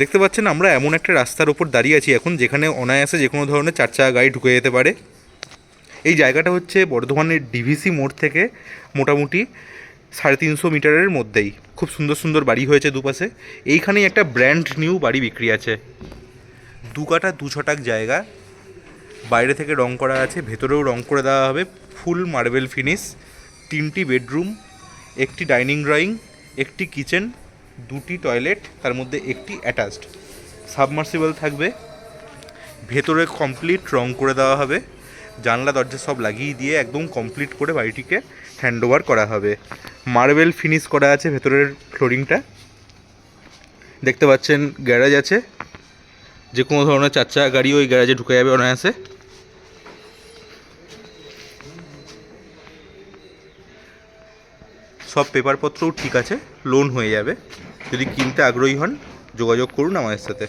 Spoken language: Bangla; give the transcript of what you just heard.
দেখতে পাচ্ছেন আমরা এমন একটা রাস্তার ওপর দাঁড়িয়ে আছি এখন, যেখানে অনায়াসে যে কোনো ধরনের চার চাকা গাড়ি ঢুকে যেতে পারে। এই জায়গাটা হচ্ছে বর্ধমানের ডিভিসি মোড় থেকে মোটামুটি সাড়ে তিনশো মিটারের মধ্যেই। খুব সুন্দর সুন্দর বাড়ি হয়েছে দুপাশে। এইখানেই একটা ব্র্যান্ড নিউ বাড়ি বিক্রি আছে। দু কাটা, দু ছটাক জায়গা। বাইরে থেকে রং করা আছে, ভেতরেও রং করে দেওয়া হবে। ফুল মার্বেল ফিনিশ, তিনটি বেডরুম, একটি ডাইনিং ড্রয়িং, একটি কিচেন দুটি টয়লেট, তার মধ্যে একটি অ্যাটাচড। সাবমার্সিবল থাকবে। ভেতরে কমপ্লিট রং করে দেওয়া হবে। জানলা, দরজা সব লাগিয়ে দিয়ে একদম কমপ্লিট করে বাড়িটিকে হ্যান্ড ওভার করা হবে। মার্বেল ফিনিশ করা আছে ভেতরের ফ্লোরিংটা। দেখতে পাচ্ছেন, গ্যারাজ আছে। যে কোনো ধরনের চার চাকা গাড়ি ওই গ্যারেজে ঢুকে যাবে অনায়াসে। সব পেপারপত্রও ঠিক আছে, লোন হয়ে যাবে। যদি কিনতে আগ্রহী হন যোগাযোগ করুন আমাদের সাথে।